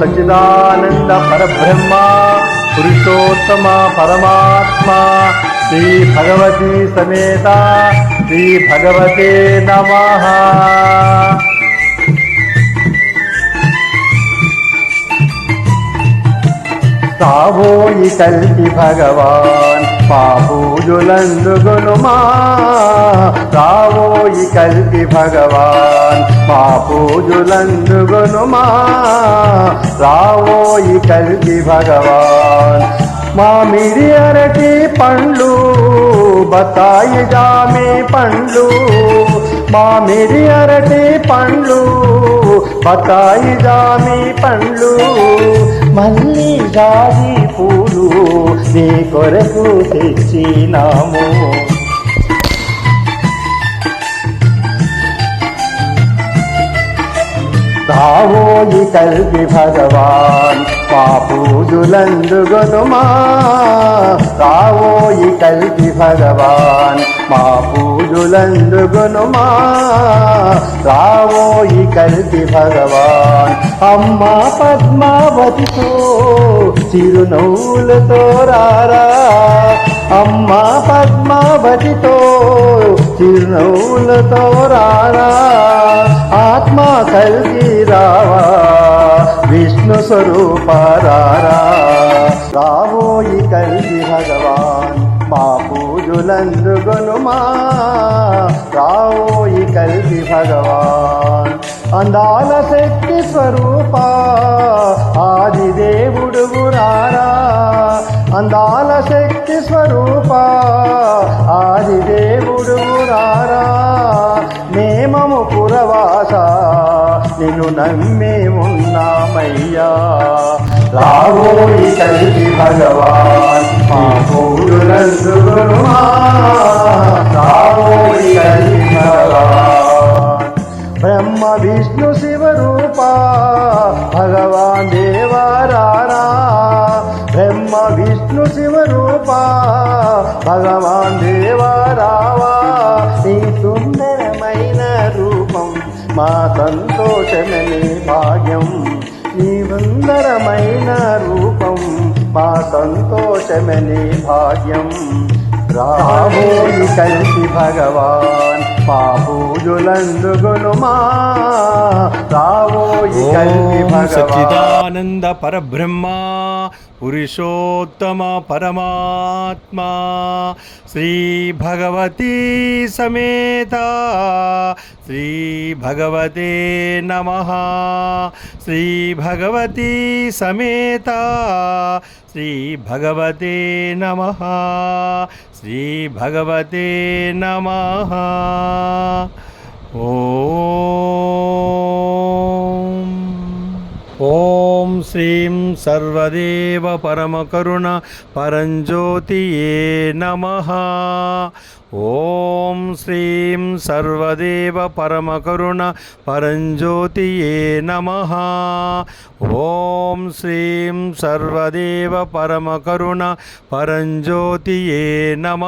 సచిదానంద పరబ్రహ్మ పురుషోత్తమ పరమాత్మ శ్రీ భగవతి సమేత శ్రీ భగవతే నమ. సావోయి కల్కి భగవాన్ పాపూజులందుగునుమా? రావోయి కల్పి భగవాన్ మా పూజులందుగునుమా రావోయి కల్పి భగవాన్ మామిడి అరటి పండ్లు బతాయి జామి పండ్లు మామిడి అరటి పండ్లు బతాయి జామి పండ్లు మళ్ళీ జాజి పూలు నీ కొరకు తెచ్చినాము. పోయి కల్వి భగవాన్ మా. పూజులందుగొనుమా రావోయి కల్వి భగవాన్ మా. పూజులందుగొనుమా రావోయి కల్వి భగవాన్ అమ్మ పద్మావతితో చిరునవ్వులతో రారా. అమ్మ పద్మావతితో చిరునవ్వులతో రారా. ఆత్మ కలిగి రావా విష్ణు స్వరూప రారా? రావోయి కలిగి భగవాన్ మా పూజులందుగొనుమా? రావోయి కలిగి భగవాన్ అందాల శక్తి స్వరూప? ఆది దేవుడు రారా అందాల శక్తి స్వరూప? ఆది దేవుడు రారా నిన్ను నమ్మే ఉన్నామయ్యా. రాబోయి కలిగి భగవాన్ మా పూజులందుగునుమా రావోయి కలిగి భగవాన్. బ్రహ్మ విష్ణు శివ శివరూప భగవాన్ దేవరారా. బ్రహ్మ విష్ణు శివ శివరూప భగవాన్ దేవ మా సంతోషమని భాగ్యం నీ సుందరమైన రూపం మా సంతోషమని భాగ్యం. రాబోయి కలిసి భగవాన్ మా పూజులందుగునుమా రాబోయి కలిసి భగవాన్. సచ్చిదానంద పరబ్రహ్మ. పురుషోత్తమ పరమాత్మా. శ్రీ భగవతి సమేత. శ్రీ భగవతే నమ. శ్రీ భగవతి సమేత. శ్రీ భగవతే నమ. శ్రీ భగవతే నమ. ఓ ఓం శ్రీం సర్వదేవ పరమకరుణ పరంజ్యోతియే నమ ఓం శ్రీం సర్వదేవ పరమకరుణ పరంజ్యోతియే నమ ఓం శ్రీం సర్వదేవ పరమకరుణ పరంజ్యోతియే నమ